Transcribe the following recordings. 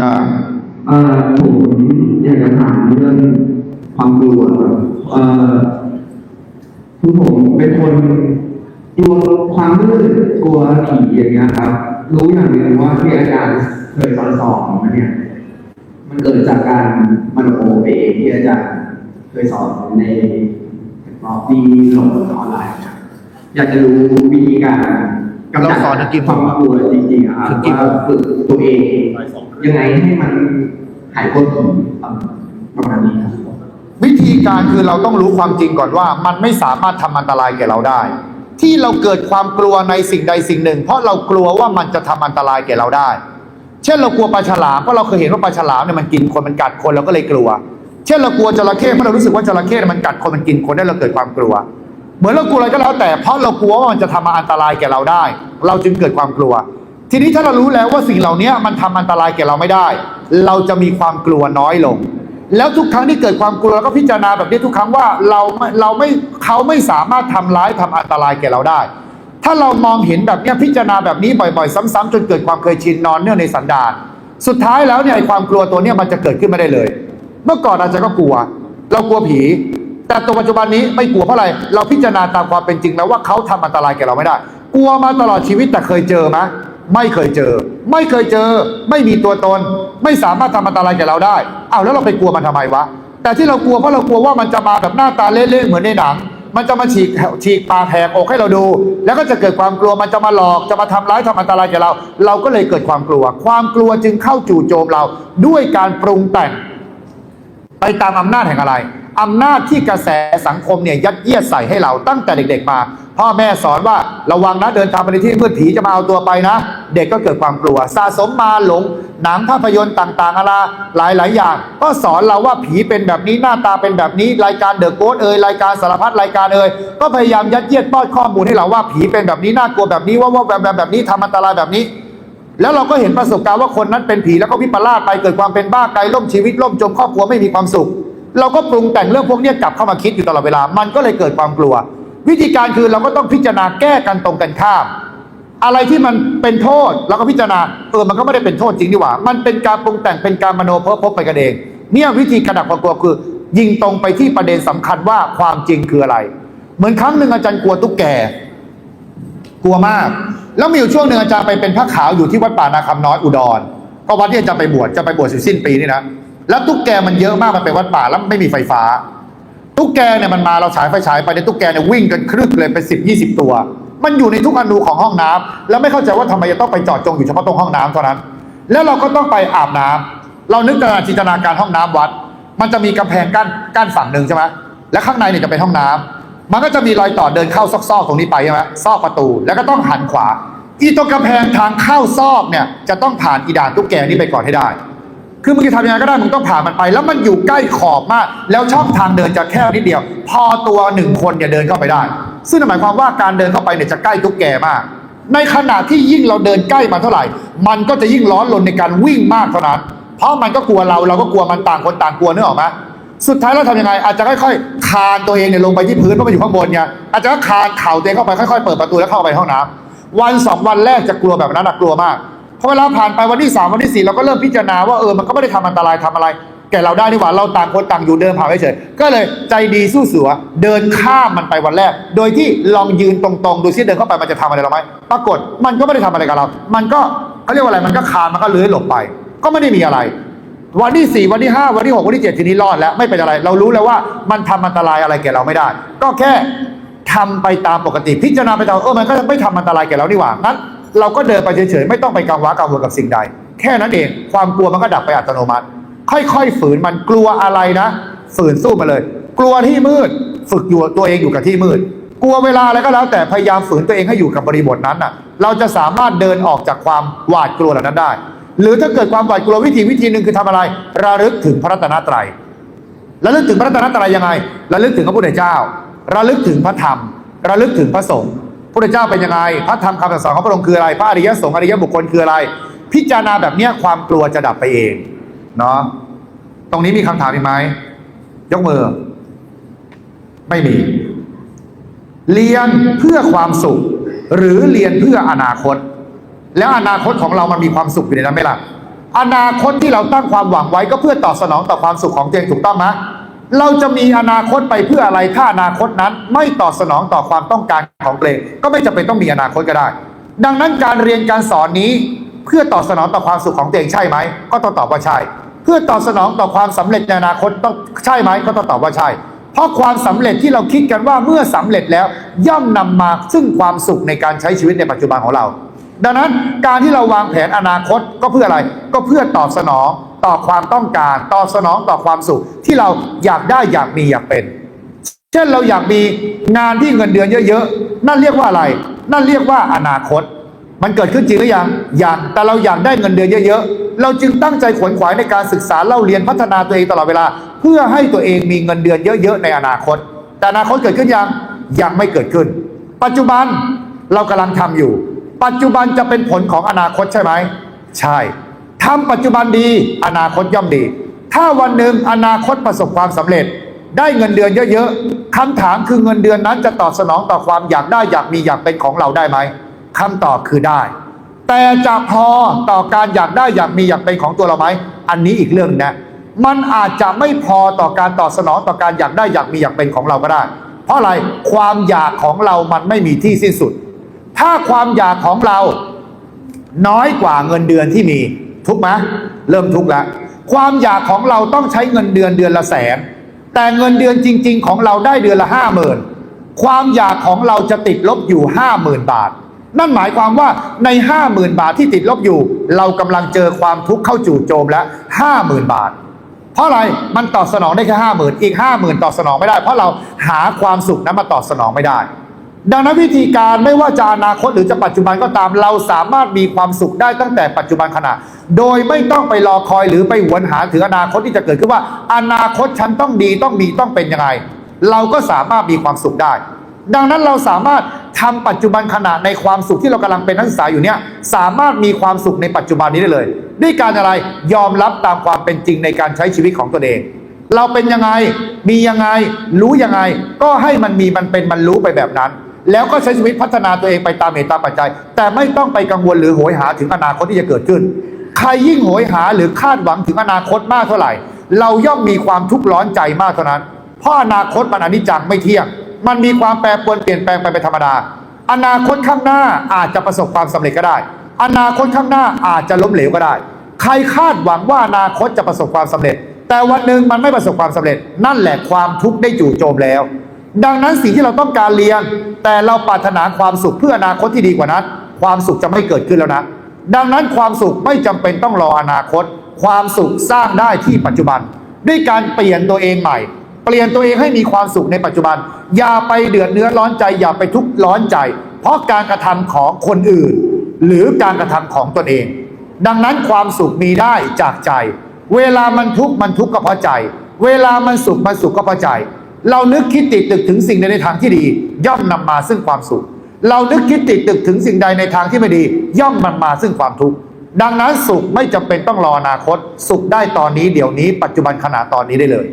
จ้าเอ่อผมอยากจะถามเรื่องความกลัวครับเอ่อคือผมเป็นคนกลัวความมืดกลัวผีอย่างเงี้ยครับ รู้อย่างหนึ่งว่าที่อาจารย์เคยสอนสอนมาเนี่ย มันเกิดจากการมโนไปเองที่อาจารย์เคยสอนในรอบที่ลงออนไลน์ครับอยากจะรู้วิธีการ เราสอนถึงกี่โมควางมกลัวจริงๆอะครับถึงกี่โมงว่าฝึกตัวเอง ยังไงให้มันหายกลัวผีประมาณนี้ครับวิธีการคือเราต้องรู้ความจริงก่อนว่า มันไม่สามารถทำอันตรายแก่เราได้ ที่เราเกิดความกลัวในสิ่งใดสิ่งหนึ่ง เพราะเรากลัวว่ามันจะทำอันตรายแก่เราได้ เช่นเรากลัวปลาฉลามเพราะเราเคยเห็นว่าปลาฉลามเนี่ยมันกินคนมันกัดคนเราก็เลยกลัว เช่นเรากลัวจระเข้เพราะเรารู้สึกว่าจระเข้มันกัดคนมันกินคนได้เราเกิดความกลัว มือนเรากลัวอะไรก็แล้วแต่เพราะเรากลัวว่ามันจะทำอันตรายแก่เราได้ เราจึงเกิดความกลัว ทีนี้ถ้าเรารู้แล้วว่าสิ่งเหล่านี้มันทำอันตรายแก่เราไม่ได้ เราจะมีความกลัวน้อยลง แล้วทุกครั้งที่เกิดความกลัวเราก็พิจารณาแบบนี้ทุกครั้งว่าเราเราไม่เขาไม่สามารถทำร้ายทำอันตรายแก่เราได้ ถ้าเรามองเห็นแบบนี้พิจารณาแบบนี้บ่อยๆ ซ้ำๆจนเกิดความเคยชินนอนเนื่องในสันดานสุดท้ายแล้วเนี่ยความกลัวตัวเนี้ยมันจะเกิดขึ้นไม่ได้เลย เมื่อก่อนอาจจะก็กลัว เรากลัวผี แต่ตัวปัจจุบันนี้ไม่กลัวเพราะอะไร เราพิจารณาตามความเป็นจริงแล้วว่าเขาทำอันตรายแก่เราไม่ได้ กลัวมาตลอดชีวิตแต่เคยเจอไหมไม่เคยเจอ ไม่เคยเจอ ไม่มีตัวตน ไม่สามารถทำอันตรายแก่เราได้เอ้าแล้วเราไปกลัวมันทำไมวะ แต่ที่เรากลัวเพราะเรากลัวว่ามันจะมาแบบหน้าตาเละๆเหมือนในหนัง มันจะมาฉีกฉีกปากแหกอกให้เราดู แล้วก็จะเกิดความกลัวมันจะมาหลอกจะมาทำร้ายทำอันตรายแก่เรา เราก็เลยเกิดความกลัว ความกลัวจึงเข้าจู่โจมเราด้วยการปรุงแต่ง ไปตามอำนาจแห่งอะไร อำนาจที่กระแสสังคมเนี่ยยัดเยียดใส่ให้เราตั้งแต่เด็กๆมา พ่อแม่สอนว่าระวังนะเดินทางไปในที่มืดผีจะมาเอาตัวไปนะ เด็กก็เกิดความกลัว สะสมมาหลง หนังภาพยนตร์ต่างๆอะไรหลายๆ อย่าง ก็สอนเราว่าผีเป็นแบบนี้หน้าตาเป็นแบบนี้ รายการเดอะโกสเอ่ยรายการสารพัดรายการเอ่ยก็พยายามยัดเยียดป้อนข้อมูลให้เราว่าผีเป็นแบบนี้น่ากลัวแบบนี้ว่าว่าแบบแบบแบบนี้ทำอันตรายแบบนี้แล้วเราก็เห็นประสบการณ์ว่าคนนั้นเป็นผีแล้วก็วิปลาสไปเกิดความเป็นบ้าไกลล่มชีวิตล่มจมครอบครัวไม่มีความสุข เราก็ปรุงแต่งเรื่องพวกนี้กลับเข้ามาคิดอยู่ตลอดเวลา มันก็เลยเกิดความกลัว วิธีการคือเราก็ต้องพิจารณาแก้กันตรงกันข้าม อะไรที่มันเป็นโทษเราก็พิจารณาเออมันก็ไม่ได้เป็นโทษจริงดีหว่า มันเป็นการปรุงแต่งเป็นการมโนเพ้อพบไปกันเอง เนี่ยวิธีกระดับความกลัวคือ ยิงตรงไปที่ประเด็นสำคัญว่าความจริงคืออะไร เหมือนครั้งหนึ่งอาจารย์กลัวตุ๊กแกกลัวมาก แล้วมีอยู่ช่วงหนึ่งอาจารย์ไปเป็นพระขาวอยู่ที่วัดป่านาคำน้อยอุดร ก็วัดที่อาจารย์ไปบวชจะไปบวชสิ้นปีนี่นะ แล้วตุ๊กแกมันเยอะมากมันเป็นวัดป่าแล้วไม่มีไฟฟ้า ตุ๊กแกเนี่ยมันมาเราฉายไฟฉายไปในตุ๊กแกเนี่ยวิ่งกันครึกเลยเป็นสิบยี่สิบตัว มันอยู่ในทุกอนูของห้องน้ำแล้วไม่เข้าใจว่าทำไมจะต้องไปจอดจงอยู่เฉพาะตรงห้องน้ำเท่านั้น แล้วเราก็ต้องไปอาบน้ำเรานึกการจินตนาการห้องน้ำวัด มันจะมีกำแพงกั้นกั้นฝั่งหนึ่งใช่ไหมและข้างในเนี่ยจะเป็นห้องน้ำมันก็จะมีรอยต่อเดินเข้าซอกๆตรงนี้ไปใช่ไหมซอกประตูแล้วก็ต้องหันขวาอีตรงกำแพงทางเข้าซอกเนี่ยจะต้องผ่านอีด่านตุ๊กแกนี่ไปก่อนให้ได้ คือมึงจะทำยังไงก็ได้มึงต้องผ่ามันไป แล้วมันอยู่ใกล้ขอบมาก แล้วช่องทางเดินจะแคบนิดเดียว พอตัวหนึ่งคนเนี่ยเดินเข้าไปได้ ซึ่งหมายความว่าการเดินเข้าไปเนี่ยจะใกล้ตุ๊กแกมาก ในขณะที่ยิ่งเราเดินใกล้มันเท่าไหร่ มันก็จะยิ่งร้อนรนในการวิ่งมากเท่านั้น เพราะมันก็กลัวเราเราก็กลัวมันต่างคนต่างกลัวเนึกออกไหมสุดท้ายแล้วทำยังไง อาจจะค่อยๆคานตัวเองเนี่ยลงไปที่พื้นเพราะมันอยู่ข้างบนไงอาจจะคานเข่าตัวเองเข้าไปค่อยๆเปิดประตูแล้วเข้าไปห้องน้ำวันสองวันแรกจะกลัวแบบนั้นกลัวมาก พอเวลาผ่านไปวันที่สามวันที่สี่เราก็เริ่มพิจารณาว่าเออมันก็ไม่ได้ทำอันตรายทำอะไร แก่เราได้นี่หว่าเราต่างคนต่างอยู่เดินผ่านเฉยๆก็เลยใจดีสู้เสือเดินข้ามมันไปวันแรก โดยที่ลองยืนตรงๆ ดูซิเดินเข้าไปมันจะทำอะไรเราไหมปรากฏมันก็ไม่ได้ทำอะไรกับเรา มันก็เขาเรียกว่าอะไรมันก็คานมันก็เลื้อยหลบไป ก็ไม่ได้มีอะไรวันที่สี่วันที่ห้าวันที่หกวันที่เจ็ดทีนี้รอดแล้วไม่เป็นอะไร เรารู้แล้วว่ามันทำอันตรายอะไรแก่เราไม่ได้ ก็แค่ทำไปตามปกติ พิจารณาไปตามเออมันก็ไม่ทำอันตรายแก่เรานี่หว่างั้น เราก็เดินไปเฉยๆไม่ต้องไปกังวลกังวลกับสิ่งใด แค่นั้นเองความกลัวมันก็ดับไปอัตโนมัติ ค่อยๆฝืนมันกลัวอะไรนะฝืนสู้มาเลย กลัวที่มืด ฝึกอยู่ตัวเองอยู่กับที่มืด กลัวเวลาอะไรก็แล้ว แต่พยายามฝืนตัวเองให้อยู่กับบริบทนั้นน่ะ เราจะสามารถเดินออกจากความหวาดกลัวเหล่านั้นได้ หรือถ้าเกิดความหวาดกลัววิธีวิธีหนึ่งคือทำอะไร ระลึกถึงพระรัตนตรัยระลึกถึงพระรัตนตรัยยังไง ระลึกถึงพระพุทธเจ้า ระลึกถึงพระธรรม ระลึกถึงพระสงฆ์ พระเจ้าเป็นยังไง พระธรรมคำสอนของพระองค์คืออะไร พระอริยสงฆ์อริยบุคคลคืออะไร พิจารณาแบบเนี้ยความกลัวจะดับไปเองเนาะตรงนี้มีคำถามอีกไหมยกมือ ไม่มี เรียนเพื่อความสุข หรือเรียนเพื่ออนาคต แล้วอนาคตของเรามันมีความสุขอยู่ในนั้นไหมล่ะอนาคตที่เราตั้งความหวังไว้ก็เพื่อตอบสนองต่อความสุขของตัวเองถูกต้องไหม เราจะมีอนาคตไปเพื่ออะไรถ้าอนาคตนั้นไม่ตอบสนองต่อความต้องการของตัวเองก็ไม่จำเป็นต้องมีอนาคตก็ได้ ดังนั้นการเรียนการสอนนี้เพื่อตอบสนองต่อความสุขของตัวเองใช่ไหมก็ต้องตอบว่าใช่ เพื่อตอบสนองต่อความสำเร็จในอนาคตต้องใช่ไหมก็ต้องตอบว่าใช่ เพราะความสำเร็จที่เราคิดกันว่าเมื่อสำเร็จแล้วย่อมนำมาซึ่งความสุขในการใช้ชีวิตในปัจจุบันของเรา ดังนั้นการที่เราวางแผนอนาคตก็เพื่ออะไรก็เพื่อตอบสนอง ต่อความต้องการตอบสนองต่อความสุข ที่เราอยากได้อยากมีอยากเป็น เช่นเราอยากมีงานที่เงินเดือนเยอะๆ นั่นเรียกว่าอะไร นั่นเรียกว่าอนาคต มันเกิดขึ้นจริงหรือยังอยากแต่เราอยากได้เงินเดือนเยอะๆ เราจึงตั้งใจขวนขวายในการศึกษาเล่าเรียนพัฒนาตัวเองตลอดเวลา เพื่อให้ตัวเองมีเงินเดือนเยอะๆในอนาคต แต่อนาคตเกิดขึ้นยังยังไม่เกิดขึ้น ปัจจุบันเรากำลังทำอยู่ ปัจจุบันจะเป็นผลของอนาคตใช่ไหมใช่ ทำปัจจุบันดี อนาคตย่อมดี ถ้าวันหนึ่งอนาคตประสบความสำเร็จ ได้เงินเดือนเยอะๆคำถามคือเงินเดือนนั้นจะตอบสนองต่อความอยากได้อยากมีอยากเป็นของเราได้ไหมคำตอบคือได้ แต่จะพอต่อการอยากได้อยากมีอยากเป็นของตัวเราไหมอันนี้อีกเรื่องหนึ่งนะมันอาจจะไม่พอต่อการตอบสนองต่อการอยากได้อยากมีอยากเป็นของเราก็ได้ เพราะอะไรความอยากของเรามันไม่มีที่สิ้นสุด ถ้าความอยากของเราน้อยกว่าเงินเดือนที่มี ทุกไหมเริ่มทุกแล้วความอยากของเราต้องใช้เงินเดือนเดือนละแสน แต่เงินเดือนจริง ๆ ของเราได้เดือนละห้าหมื่นความอยากของเราจะติดลบอยู่ห้าหมื่นบาท นั่นหมายความว่าในห้าหมื่นบาทที่ติดลบอยู่ เรากำลังเจอความทุกข์เข้าจู่โจมแล้วห้าหมื่นบาท เพราะอะไรมันตอบสนองได้แค่ห้าหมื่นอีกห้าหมื่นตอบสนองไม่ได้ เพราะเราหาความสุขนั้นมาตอบสนองไม่ได้ ดังนั้นวิธีการไม่ว่าจะอนาคตหรือจะปัจจุบันก็ตาม เราสามารถมีความสุขได้ตั้งแต่ปัจจุบันขณะ โดยไม่ต้องไปรอคอยหรือไปหวนหาถึงอนาคตที่จะเกิดขึ้นว่า อนาคตฉันต้องดีต้องมีต้องเป็นยังไง เราก็สามารถมีความสุขได้ ดังนั้นเราสามารถทำปัจจุบันขณะในความสุขที่เรากำลังเป็นนักศึกษาอยู่เนี่ยสามารถมีความสุขในปัจจุบันนี้ได้เลย ด้วยการอะไรยอมรับตามความเป็นจริงในการใช้ชีวิตของตนเอง เราเป็นยังไงมียังไงรู้ยังไง ก็ให้มันมีมันเป็นมันรู้ไปแบบนั้น แล้วก็ใช้ชีวิตพัฒนาตัวเองไปตามเหตุตามปัจจัย แต่ไม่ต้องไปกังวลหรือโหยหาถึงอนาคตที่จะเกิดขึ้น ใครยิ่งโหยหาหรือคาดหวังถึงอนาคตมากเท่าไหร่ เราย่อมมีความทุกข์ร้อนใจมากเท่านั้น เพราะอนาคตมันอนิจจังไม่เที่ยง มันมีความแปรปรวนเปลี่ยนแปลงไปเป็นธรรมดา อนาคตข้างหน้าอาจจะประสบความสำเร็จก็ได้ อนาคตข้างหน้าอาจจะล้มเหลวก็ได้ ใครคาดหวังว่าอนาคตจะประสบความสำเร็จ แต่วันหนึ่งมันไม่ประสบความสำเร็จ นั่นแหละความทุกข์ได้จู่โจมแล้ว ดังนั้นสิ่งที่เราต้องการเรียน แต่เราปรารถนาความสุขเพื่ออนาคตที่ดีกว่านั้น ความสุขจะไม่เกิดขึ้นแล้วนะ ดังนั้นความสุขไม่จำเป็นต้องรออนาคต ความสุขสร้างได้ที่ปัจจุบัน ด้วยการเปลี่ยนตัวเองใหม่ เปลี่ยนตัวเองให้มีความสุขในปัจจุบัน อย่าไปเดือดเนื้อร้อนใจอย่าไปทุกข์ร้อนใจ เพราะการกระทำของคนอื่น หรือการกระทำของตนเอง ดังนั้นความสุขมีได้จากใจ เวลามันทุกข์มันทุกข์ก็เพราะใจ เวลามันสุขมันสุขก็เพราะใจ เรานึกคิดติดตึกถึงสิ่งใดในทางที่ดี ย่อมนำมาซึ่งความสุข เรานึกคิดติดตึกถึงสิ่งใดในทางที่ไม่ดี ย่อมนมาซึ่งความทุกข์ดังนั้นสุขไม่จำเป็นต้องรออนาคต สุขได้ตอนนี้เดี๋ยวนี้ ปัจจุบันขณะตอนนี้ได้เลย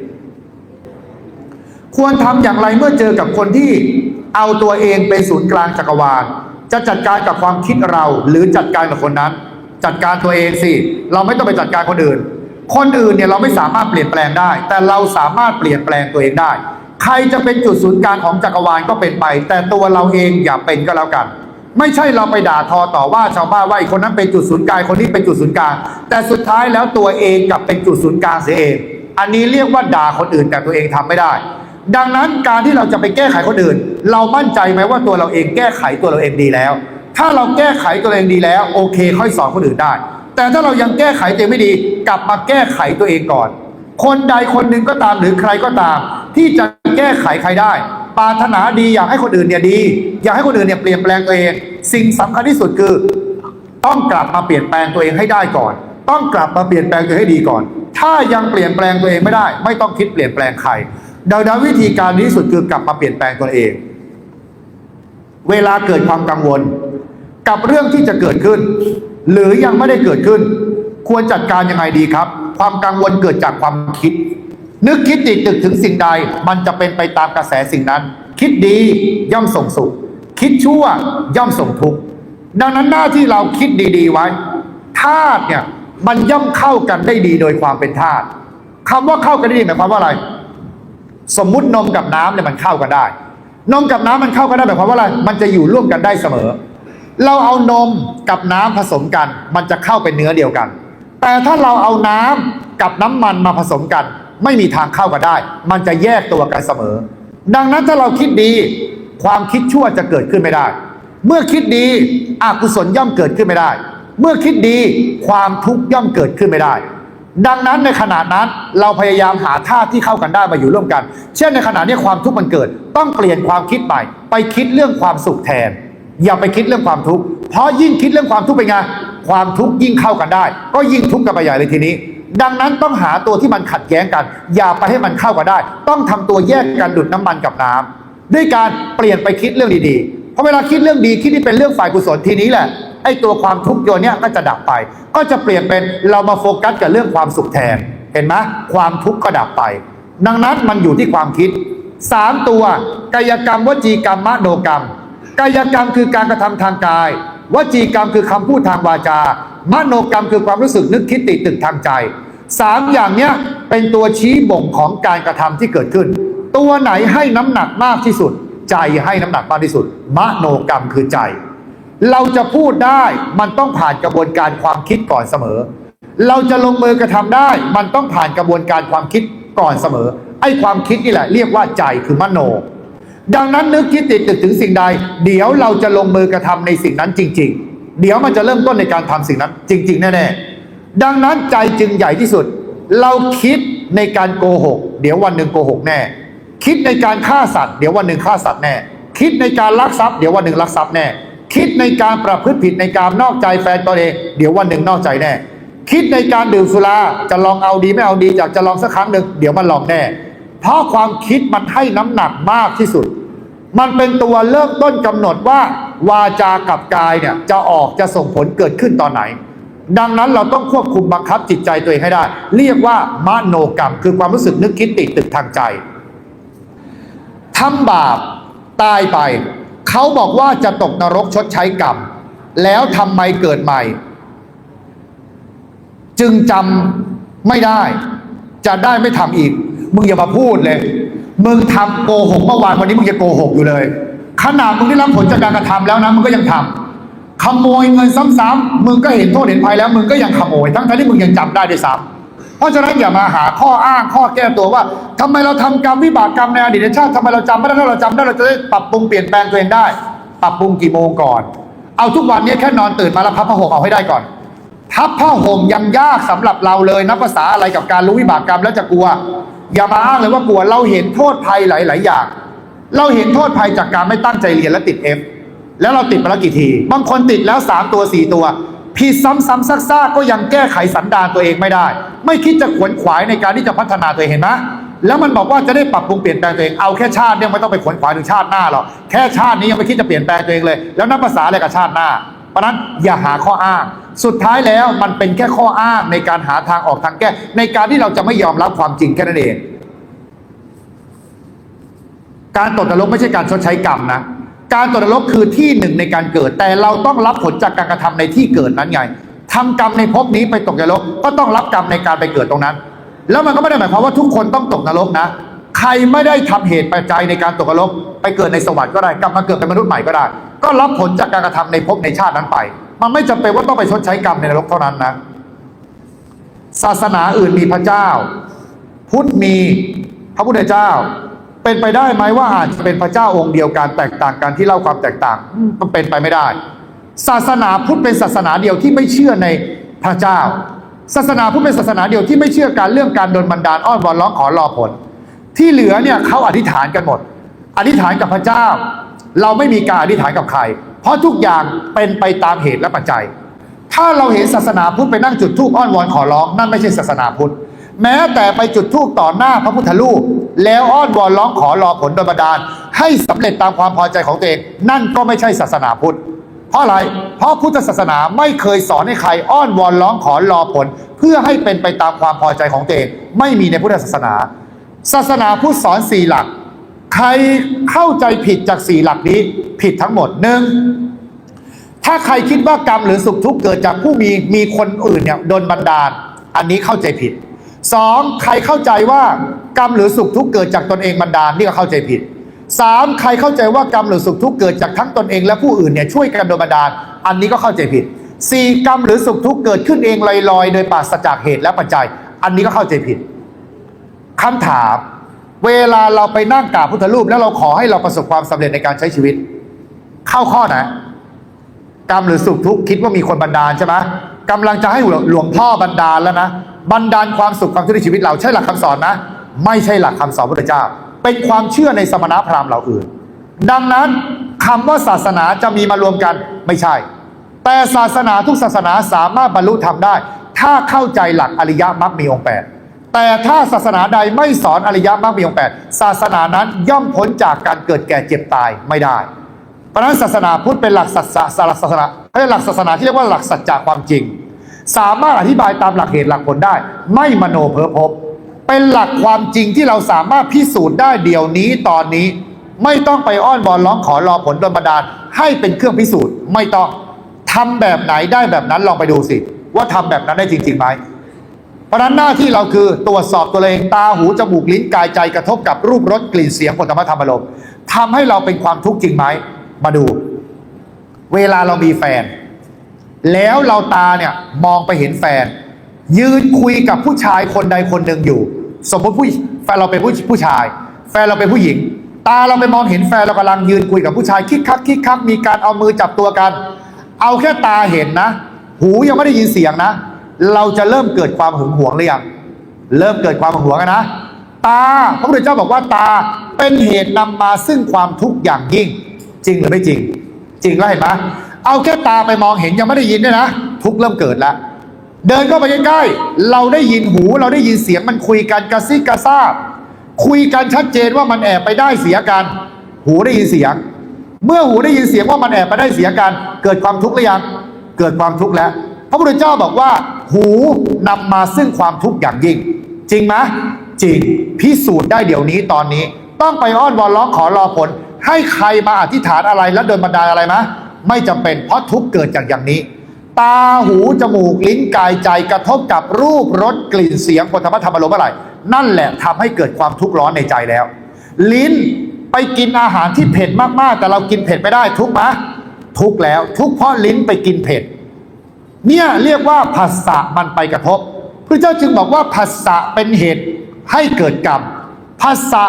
ควรทำอย่างไรเมื่อเจอกับคนที่เอาตัวเองเป็นศูนย์กลางจักรวาล จะจัดการกับความคิดเราหรือจัดการกับคนนั้น จัดการตัวเองสิ เราไม่ต้องไปจัดการคนอื่น คนอื่นเนี่ยเราไม่สามารถเปลี่ยนแปลงได้ แต่เราสามารถเปลี่ยนแปลงตัวเองได้ ใครจะเป็นจุดศูนย์กลางของจักรวาลก็เป็นไป แต่ตัวเราเองอย่าเป็นก็แล้วกัน ไม่ใช่เราไปด่าทอต่อว่าชาวบ้านว่าไอ้คนนั้นเป็นจุดศูนย์กลางคนนี้เป็นจุดศูนย์กลางแต่สุดท้ายแล้วตัวเองกลับเป็นจุดศูนย์กลางเสียเอง อันนี้เรียกว่าด่าคนอื่นแต่ตัวเองทำไม่ได้ ดังนั้นการที่เราจะไปแก้ไขคนอื่น เรามั่นใจไหมว่าตัวเราเองแก้ไขตัวเราเองดีแล้ว ถ้าเราแก้ไขตัวเราเองดีแล้วโอเค ค่อยสอนคนอื่นได้ แต่ถ้าเรายังแก้ไขตัวเองไม่ดี กลับมาแก้ไขตัวเองก่อน คนใดคนหนึ่งก็ตามหรือใครก็ตาม ที่จะแก้ไขใครได้ ปรารถนาดีอยากให้คนอื่นเนี่ยดี อยากให้คนอื่นเนี่ยเปลี่ยนแปลงตัวเอง สิ่งสำคัญที่สุดคือ ต้องกลับมาเปลี่ยนแปลงตัวเองให้ได้ก่อน ต้องกลับมาเปลี่ยนแปลงตัวเองให้ดีก่อน ถ้ายังเปลี่ยนแปลงตัวเองไม่ได้ ไม่ต้องคิดเปลี่ยนแปลงใครดังนั้นวิธีการที่สุดคือกลับมาเปลี่ยนแปลงตัวเอง เวลาเกิดความกังวล กับเรื่องที่จะเกิดขึ้น หรือยังไม่ได้เกิดขึ้น ควรจัดการยังไงดีครับ ความกังวลเกิดจากความคิด นึกคิดติดตึกถึงสิ่งใด มันจะเป็นไปตามกระแสสิ่งนั้น คิดดีย่อมส่งสุข คิดชั่วย่อมส่งทุกข์ดังนั้นหน้าที่เราคิดดีๆไว้ธาตุเนี่ยมันย่อมเข้ากันได้ดีโดยความเป็นธาตุคำว่าเข้ากันได้ดีหมายความว่าอะไร สมมุตินมกับน้ำเนี่ยมันเข้ากันได้ นมกับน้ำมันเข้ากันได้หมายความว่าอะไร มันจะอยู่ร่วมกันได้เสมอ เราเอานมกับน้ำผสมกัน มันจะเข้าเป็นเนื้อเดียวกัน แต่ถ้าเราเอาน้ำกับน้ำมันมาผสมกัน ไม่มีทางเข้ากันได้ มันจะแยกตัวกันเสมอ ดังนั้นถ้าเราคิดดี ความคิดชั่วจะเกิดขึ้นไม่ได้ เมื่อคิดดีอกุศลย่อมเกิดขึ้นไม่ได้ เมื่อคิดดีความทุกข์ย่อมเกิดขึ้นไม่ได้ ดังนั้นในขณะนั้นเราพยายามหาท่าที่เข้ากันได้มาอยู่ร่วมกัน เช่นในขณะนี้ความทุกข์มันเกิด ต้องเปลี่ยนความคิดใหม่ไปคิดเรื่องความสุขแทน อย่าไปคิดเรื่องความทุกข์เพราะยิ่งคิดเรื่องความทุกข์เป็นไง ความทุกข์ยิ่งเข้ากันได้ ก็ยิ่งทุกข์กันไปใหญ่เลยทีนี้ ดังนั้นต้องหาตัวที่มันขัดแย้งกัน อย่าไปให้มันเข้ากันได้ ต้องทำตัวแยกกันดุดน้ำมันกับน้ำด้วยการเปลี่ยนไปคิดเรื่องดีๆเพราะเวลาคิดเรื่องดีคิดที่เป็นเรื่องฝ่ายกุศลทีนี้แหละไอ้ตัวความทุกข์โยนเนี้ยก็จะดับไป ก็จะเปลี่ยนเป็นเรามาโฟกัสกับเรื่องความสุขแทน เห็นไหมความทุกข์ก็ดับไป ดังนั้นมันอยู่ที่ความคิดสามตัว กายกรรมวจีกรรมมโนกรรม กายกรรมคือการกระทำทางกาย วจีกรรมคือคำพูดทางวาจามโนกรรมคือความรู้สึกนึกคิดติดตึกทางใจสามอย่างเนี้ยเป็นตัวชี้บ่งของการกระทำที่เกิดขึ้น ตัวไหนให้น้ำหนักมากที่สุด ใจให้น้ำหนักมากที่สุด มโนกรรมคือใจ เราจะพูดได้มันต้องผ่านกระบวนการความคิดก่อนเสมอ เราจะลงมือกระทำได้ มันต้องผ่านกระบวนการความคิดก่อนเสมอไอ้ความคิดนี่แหละเรียกว่าใจคือมโน ดังนั้นนึกคิดติดตึกถึงสิ่งใด เดี๋ยวเราจะลงมือกระทำในสิ่งนั้นจริง ๆ เดี๋ยวมันจะเริ่มต้นในการทำสิ่งนั้น จริง ๆ แน่ๆดังนั้นใจจึงใหญ่ที่สุด เราคิดในการโกหก เดี๋ยววันหนึ่งโกหกแน่ คิดในการฆ่าสัตว์ เดี๋ยววันหนึ่งฆ่าสัตว์แน่ คิดในการลักทรัพย์เดี๋ยววันหนึ่งลักทรัพย์แน่คิดในการประพฤติผิดในการนอกใจแฟนตัวเอง เดี๋ยววันหนึ่งนอกใจแน่ คิดในการดื่มสุราจะลองเอาดีไม่เอาดีอยากจะลองสักครั้งหนึ่งเดี๋ยวมันลองแน่ เพราะความคิดมันให้น้ำหนักมากที่สุด มันเป็นตัวเริ่มต้นกำหนดว่า วาจากับกายเนี่ยจะออกจะส่งผลเกิดขึ้นตอนไหน ดังนั้นเราต้องควบคุมบังคับจิตใจตัวเองให้ได้ เรียกว่ามโนกรรม คือความรู้สึกนึกคิดติดตึกทางใจทำบาปตายไป เขาบอกว่าจะตกนรกชดใช้กรรม แล้วทำไมเกิดใหม่ จึงจำไม่ได้ จะได้ไม่ทำอีก มึงอย่ามาพูดเลย มึงทำโกหกเมื่อวานวันนี้มึงจะโกหกอยู่เลย ขนาดมึงได้รับผลจากการกระทำแล้วนะมึงก็ยังทำขโมยเงินซ้ำๆมึงก็เห็นโทษเห็นภัยแล้ว มึงก็ยังขโมย ทั้งๆที่มึงยังจำได้ด้วยซ้ำเพราะฉะนั้นอย่ามาหาข้ออ้างข้อแก้ตัวว่าทำไมเราทำกรรมวิบากกรรมในอดีตชาติทำไมเราจำไม่ได้ถ้าเราจำได้เราจะได้ปรับปรุงเปลี่ยนแปลงตัวเองได้ ปรับปรุงกี่โมงก่อน เอาทุกวันนี้แค่นอนตื่นมาแล้วพับผ้าห่มเอาให้ได้ก่อน พับผ้าห่มยังยากสำหรับเราเลยนับภาษาอะไรกับการรู้วิบากกรรมแล้วจะกลัว อย่ามาอ้างเลยว่ากลัวเราเห็นโทษภัยหลาย ๆ อย่าง เราเห็นโทษภัยจากการไม่ตั้งใจเรียนและติดเอฟแล้วเราติดมาแล้วกี่ที บางคนติดแล้วสามตัวสี่ตัวผิดซ้ำๆซากๆก็ยังแก้ไขสันดานตัวเองไม่ได้ ไม่คิดจะขวนขวายในการที่จะพัฒนาตัวเองเห็นไหมแล้วมันบอกว่าจะได้ปรับปรุงเปลี่ยนแปลงตัวเองเอาแค่ชาติเนี่ยไม่ต้องไปขวนขวายถึงชาติหน้าหรอกแค่ชาตินี้ยังไม่คิดจะเปลี่ยนแปลงตัวเองเลย แล้วนับภาษาอะไรกับชาติหน้า เพราะนั้นอย่าหาข้ออ้าง สุดท้ายแล้วมันเป็นแค่ข้ออ้างในการหาทางออกทางแก้ ในการที่เราจะไม่ยอมรับความจริงแค่นั้นเอง การตกนรกไม่ใช่การชดใช้กรรมนะ การตกนรกคือที่หนึ่งในการเกิด แต่เราต้องรับผลจากการกระทำในที่เกิดนั้นไงทำกรรมในภพนี้ไปตกนรกก็ต้องรับกรรมในการไปเกิดตรงนั้น แล้วมันก็ไม่ได้หมายความว่าทุกคนต้องตกนรกนะ ใครไม่ได้ทำเหตุปัจจัยในการตกนรกไปเกิดในสวรรค์ก็ได้ กลับมาเกิดเป็นมนุษย์ใหม่ก็ได้ ก็รับผลจากการกระทำในภพในชาตินั้นไป มันไม่จำเป็นว่าต้องไปชดใช้กรรมในนรกเท่านั้นนะ ศาสนาอื่นมีพระเจ้า พุทธมีพระพุทธเจ้า เป็นไปได้ไหมว่าอาจจะเป็นพระเจ้าองค์เดียวกันแตกต่างกันที่เล่าความแตกต่างมันเป็นไปไม่ได้ ศาสนาพุทธเป็นศาสนาเดียวที่ไม่เชื่อในพระเจ้า ศาสนาพุทธเป็นศาสนาเดียวที่ไม่เชื่อการเรื่องการโดนบันดาลอ้อนวอนร้องขอรอผล ที่เหลือเนี่ยเขาอธิษฐานกันหมด อธิษฐานกับพระเจ้า เราไม่มีการอธิษฐานกับใคร เพราะทุกอย่างเป็นไปตามเหตุและปัจจัย ถ้าเราเห็นศาสนาพุทธไปนั่งจุดธูปอ้อนวอนขอร้องนั่นไม่ใช่ศาสนาพุทธ แม้แต่ไปจุดธูปต่อหน้าพระพุทธรูป แล้วอ้อนวอนร้องขอรอผลโดยบันดาล ให้สำเร็จตามความพอใจของตัวเอง นั่นก็ไม่ใช่ศาสนาพุทธ เพราะอะไร เพราะพุทธศาสนาไม่เคยสอนให้ใครอ้อนวอนร้องขอรอผล เพื่อให้เป็นไปตามความพอใจของตัวเอง ไม่มีในพุทธศาสนา ศาสนาพุทธสอนสี่หลัก ใคร เข้าใจผิดจากสี่หลักนี้ผิดทั้งหมดหนึ่งถ้าใครคิดว่ากรรมหรือสุขทุกข์เกิดจากผู้มีมีคนอื่นเนี่ยโดนบันดาล อันนี้เข้าใจผิดสองใครเข้าใจว่ากรรมหรือสุขทุกข์เกิดจากตนเองบันดาลนี่ก็เข้าใจผิดสามใครเข้าใจว่ากรรมหรือสุขทุกข์เกิดจากทั้งตนเองและผู้อื่นเนี่ยช่วยกันโดนบันดาล อันนี้ก็เข้าใจผิดสี่กรรมหรือสุขทุกข์เกิดขึ้นเองลอยๆ โดยปราศจากเหตุและปัจจัย อันนี้ก็เข้าใจผิดคำถาม เวลาเราไปนั่งกราบพุทธรูป แล้วเราขอให้เราประสบความสำเร็จในการใช้ชีวิต เข้าข้อไหนกรรมหรือสุขทุกข์คิดว่ามีคนบันดาลใช่ไหมกำลังจะให้หลวงพ่อบันดาลแล้วนะบันดาลความสุขความทุกข์ในชีวิตเราใช่หลักคำสอนนะไม่ใช่หลักคำสอนพระพุทธเจ้า เป็นความเชื่อในสมณพราหมณ์เหล่าอื่น ดังนั้นคำว่าศาสนาจะมีมารวมกันไม่ใช่ แต่ศาสนาทุกศาสนาสามารถบรรลุธรรมได้ ถ้าเข้าใจหลักอริยมรรคมีองค์แปด แต่ถ้าศาสนาใดไม่สอนอริยมรรคมีองค์แปดศาสนานั้นย่อมพ้นจากการเกิดแก่เจ็บตายไม่ได้ เพราะนั้นศาสนาพุทธเป็นหลักศาสนาศาสนาเขาเรียกหลักศาสนาที่เรียกว่าหลักสัจจะความจริง สามารถอธิบายตามหลักเหตุหลักผลได้ ไม่มโนเพ้อพบ เป็นหลักความจริงที่เราสามารถพิสูจน์ได้เดี๋ยวนี้ตอนนี้ ไม่ต้องไปอ้อนวอนร้องขอรอผลดนบันดาล ให้เป็นเครื่องพิสูจน์ ไม่ต้องทำแบบไหนได้แบบนั้นลองไปดูสิ ว่าทำแบบนั้นได้จริงๆไหม เพราะฉะนั้นหน้าที่เราคือตรวจสอบตัวเองตาหูจมูกลิ้นกายใจกระทบกับรูปรสกลิ่นเสียงผลธรรมธรรมอารมณ์ทำให้เราเป็นความทุกข์จริงไหมมาดู เวลาเรามีแฟน แล้วเราตาเนี่ยมองไปเห็นแฟน ยืนคุยกับผู้ชายคนใดคนหนึ่งอยู่ สมมติผู้แฟนเราเป็นผู้ผู้ชาย แฟนเราเป็นผู้หญิง ตาเราไปมองเห็นแฟนเรากำลังยืนคุยกับผู้ชายคิกคักคิกคักมีการเอามือจับตัวกัน เอาแค่ตาเห็นนะ หูยังไม่ได้ยินเสียงนะ เราจะเริ่มเกิดความหึงหวงหรือยังเริ่มเกิดความหึงหวงนะ ตาพระพุทธเจ้าบอกว่าตาเป็นเหตุนำมาซึ่งความทุกข์อย่างยิ่ง จริงหรือไม่จริง จริงแล้วเห็นไหมเอาแค่ตาไปมองเห็นยังไม่ได้ยินด้วยนะ ทุกเริ่มเกิดแล้ว เดินเข้าไปใกล้ๆเราได้ยินหูเราได้ยินเสียงมันคุยกันกระซิกกระซาบคุยกันชัดเจนว่ามันแอบไปได้เสียกัน หูได้ยินเสียง เมื่อหูได้ยินเสียงว่ามันแอบไปได้เสียกัน เกิดความทุกข์หรือยัง เกิดความทุกข์แล้ว พระพุทธเจ้าบอกว่า หูนำมาซึ่งความทุกข์อย่างยิ่ง จริงไหมจริงพิสูจน์ได้เดี๋ยวนี้ตอนนี้ ต้องไปอ้อนวอนร้องขอรอผล ให้ใครมาอธิษฐานอะไรแล้วโดนบันดาลอะไรไหมไม่จำเป็นเพราะทุกเกิดจากอย่างนี้ ตาหูจมูกลิ้นกายใจกระทบกับรูปรสกลิ่นเสียงผลธรรมธรรมอารมณ์อะไร นั่นแหละทำให้เกิดความทุกข์ร้อนในใจแล้ว ลิ้นไปกินอาหารที่เผ็ดมากๆ แต่เรากินเผ็ดไม่ได้ทุกข์ไหมทุกข์แล้ว ทุกข์เพราะลิ้นไปกินเผ็ด เนี่ยเรียกว่าภาษะมันไปกระทบพระเจ้าจึงบอกว่าภาษะเป็นเหตุให้เกิดกรรมภาษะ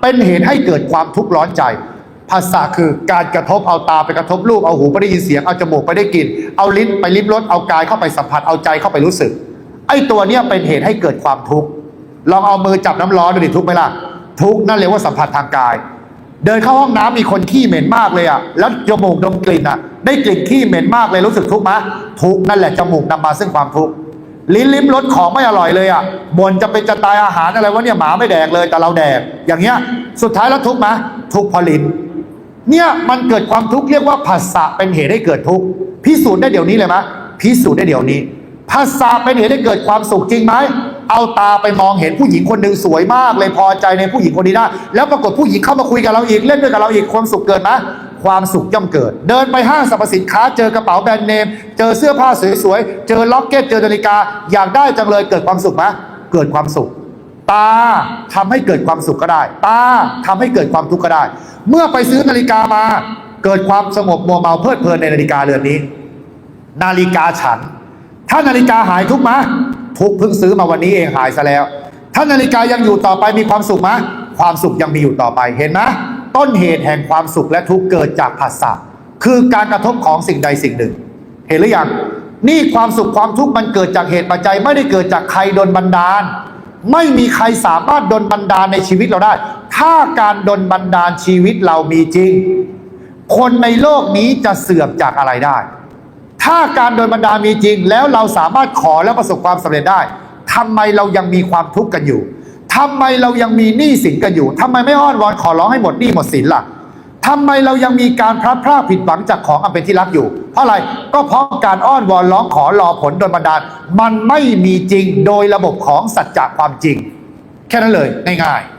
เป็นเหตุให้เกิดความทุกข์ร้อนใจภาษาคือการกระทบเอาตาไปกระทบรูปเอาหูไปได้ยินเสียงเอาจมูกไปได้กลิ่นเอาลิ้นไปลิ้มรสเอากายเข้าไปสัมผัสเอาใจเข้าไปรู้สึก ไอ้ตัวเนี้ยเป็นเหตุให้เกิดความทุกข์ลองเอามือจับน้ำร้อนดูดิทุกข์ไหมล่ะทุกข์นั่นเรียกว่าสัมผัสทางกาย เดินเข้าห้องน้ำมีคนขี้เหม็นมากเลยอะแล้วจมูกดมกลิ่นอะ ได้กลิ่นขี้เหม็นมากเลยรู้สึกทุกข์ไหมทุกข์นั่นแหละจมูกนำมาซึ่งความทุกข์ลิ้นลิ้มรสของไม่อร่อยเลยอะบ่นจะเป็นจะตายอาหารอะไรวะเนี่ยหมาไม่แดกเลยแต่เราแดกอย่างเงี้ย สุดท้ายแล้วทุกข์ไหมทุกข์เพราะลิ้นเนี่ยมันเกิดความทุกข์เรียกว่าภาษาเป็นเหตุให้เกิดทุกข์พิสูจน์ได้เดี๋ยวนี้เลยไหมพิสูจน์ได้เดี๋ยวนี้ภาษาเป็นเหตุให้เกิดความสุขจริงไหม เอาตาไปมองเห็นผู้หญิงคนหนึ่งสวยมากเลยพอใจในผู้หญิงคนนี้ได้ แล้วปรากฏผู้หญิงเข้ามาคุยกับเราอีกเล่นด้วยกับเราอีกความสุขเกิดไหมความสุขย่อมเกิด เดินไปห้างสรรพสินค้า เจอกระเป๋าแบรนด์เนม เจอเสื้อผ้าสวยๆ เจอล็อกเก็ต เจอนาฬิกา อยากได้จังเลยเกิดความสุขไหมเกิดความสุข ตาทำให้เกิดความสุขก็ได้ ตาทำให้เกิดความทุกข์ก็ได้ เมื่อไปซื้อนาฬิกามา เกิดความสงบมัวเมาเพลิดเพลินในนาฬิกาเรือนนี้ นาฬิกาฉัน ถ้านาฬิกาหายทุกข์ไหม ทุกเพิ่งซื้อมาวันนี้เองหายซะแล้ว ถ้านาฬิกายังอยู่ต่อไปมีความสุขไหมความสุขยังมีอยู่ต่อไปเห็นไหมต้นเหตุแห่งความสุขและทุกเกิดจากภาษาคือการกระทบของสิ่งใดสิ่งหนึ่ง เห็นหรือยังนี่ความสุขความทุกข์มันเกิดจากเหตุปัจจัย ไม่ได้เกิดจากใครดนบันดาล ไม่มีใครสามารถดนบันดาลในชีวิตเราได้ ถ้าการดนบันดาลชีวิตเรามีจริง คนในโลกนี้จะเสื่อมจากอะไรได้ ถ้าการโดนบันดาลมีจริง แล้วเราสามารถขอและประสบความสำเร็จได้ทำไมเรายังมีความทุกข์กันอยู่ทำไมเรายังมีหนี้สินกันอยู่ทำไมไม่อ้อนวอนขอร้องให้หมดหนี้หมดสินล่ะทำไมเรายังมีการพลัดพรากผิดหวังจากของอันเป็นที่รักอยู่ เพราะอะไรก็เพราะการอ้อนวอนร้องขอรอผลโดนบันดาล มันไม่มีจริงโดยระบบของสัจจะความจริง แค่นั้นเลยง่ายๆ